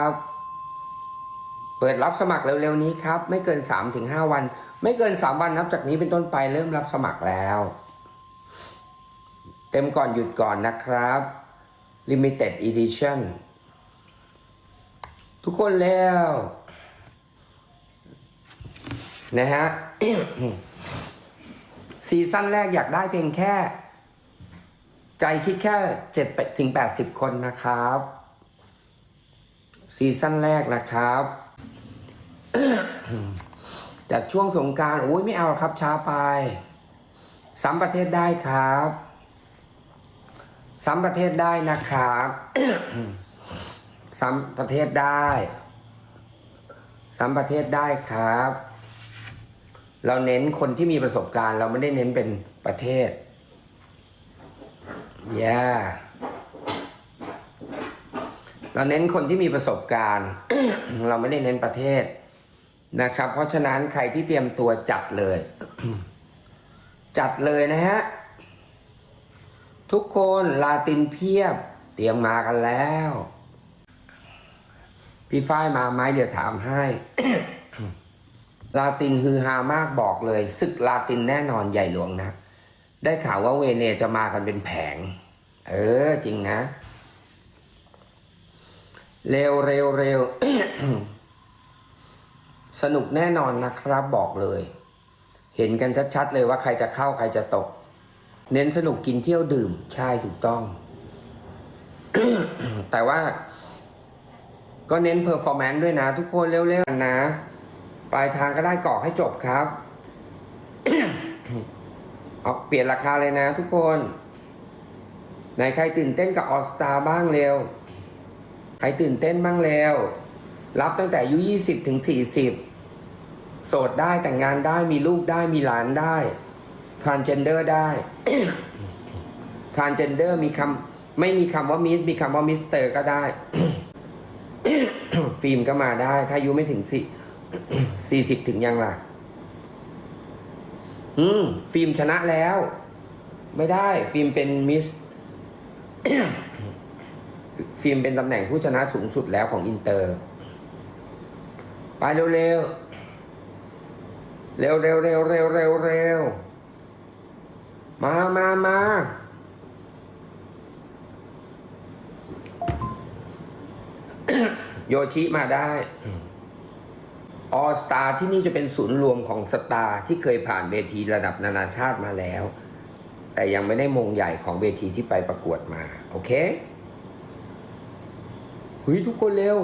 ครับเปิดรับสมัครเร็วๆนี้ครับ ไม่เกิน3-5วัน ไม่เกิน3วันนับจากนี้เป็นต้นไปเริ่มรับสมัครแล้ว เต็มก่อนหยุดก่อนนะครับ Limited Edition ทุกคนแล้ว นะฮะซีซั่นแรกอยากได้เพียงแค่ ใจคิดแค่7ถึง80คนนะครับ ซีซั่นแรกนะครับ จากช่วงสงการโอ้ยไม่เอาครับช้าไปซ้ำประเทศได้ครับซ้ำประเทศได้นะครับซ้ำประเทศได้ซ้ำประเทศได้ครับ เราเน้นคนที่มีประสบการณ์ เราไม่ได้เน้นเป็นประเทศ yeah เราเน้นคนที่มีประสบการณ์ เราไม่ได้เน้นประเทศนะครับ เพราะฉะนั้นใครที่เตรียมตัวจัดเลย จัดเลยนะฮะ ทุกคนลาตินเพียบ เตรียมมากันแล้ว พี่ฝ้ายมาไหมเดี๋ยวถามให้ ลาตินฮือฮามากบอกเลยศึกลาตินแน่นอนใหญ่หลวงนะ ได้ข่าวว่าเวเนจะมากันเป็นแผง เออจริงนะ เร็วเร็วเร็วสนุกแน่นอนนะครับบอกเลย เห็นกันชัดๆเลยว่าใครจะเข้าใครจะตก เน้นสนุกกินเที่ยวดื่ม ใช่ถูกต้อง แต่ว่า ก็เน้นเพอร์ฟอร์แมนซ์ด้วยนะ ทุกคนเร็วๆนะ ปลายทางก็ได้กรอกให้จบครับเอาเปลี่ยนราคาเลยนะทุกคน ไหนใครตื่นเต้นกับออสตาบ้างเร็ว ใครตื่นเต้นบ้างเร็วรับตั้งแต่อายุ 20 ถึง 40 โสดได้แต่งงานได้มีลูกได้มีหลานได้ transgender ได้ transgender มีคำไม่มีคำว่ามิสมีคำว่ามิสเตอร์ก็ได้ ฟิล์มก็มาได้ ถ้าอายุไม่ถึงสี่สี่สิบถึงยังล่ะ อืม ฟิล์มชนะแล้ว ไม่ได้ ฟิล์มเป็นมิส ฟิล์มเป็นตำแหน่งผู้ชนะสูงสุดแล้วของอินเตอร์ ไปเร็วเร็วเร็วเร็วเร็วเร็วเร็วเร็วมามามาโยชิมาได้ออสตาที่นี่จะเป็นศูนย์รวมของสตาร์ที่เคยผ่านเวทีระดับนานาชาติมาแล้ว แต่ยังไม่ได้มงใหญ่ของเวทีที่ไปประกวดมา โอเค หุยทุกคนเร็ว